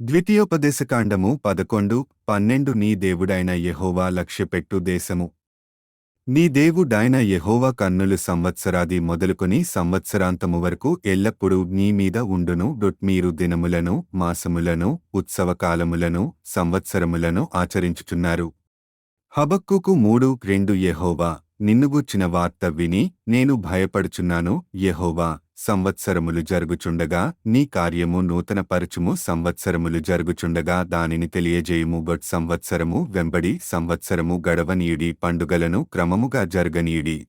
ద్వితీయోపదేశకాండము పదకొండు పన్నెండు నీ దేవుడైన యెహోవా లక్ష్యపెట్టు దేశము. నీ దేవుడైన యెహోవా కన్నులు సంవత్సరాది మొదలుకొని సంవత్సరాంతము వరకు ఎల్లప్పుడూ నీ మీద ఉండును. డొట్మీరు దినములను మాసములను ఉత్సవకాలములను సంవత్సరములను ఆచరించుచున్నారు. హబక్కుకు మూడు రెండు యెహోవా. నిన్నుగూర్చిన వార్త విని నేను భయపడుచున్నాను యెహోవా. సంవత్సరములు జరుగుచుండగా నీ కార్యము నూతన పరచుము సంవత్సరములు జరుగుచుండగా దానిని తెలియజేయుము. బట్ సంవత్సరము వెంబడి సంవత్సరము గడవనీయుడి పండుగలను క్రమముగా జరగనీయుడి.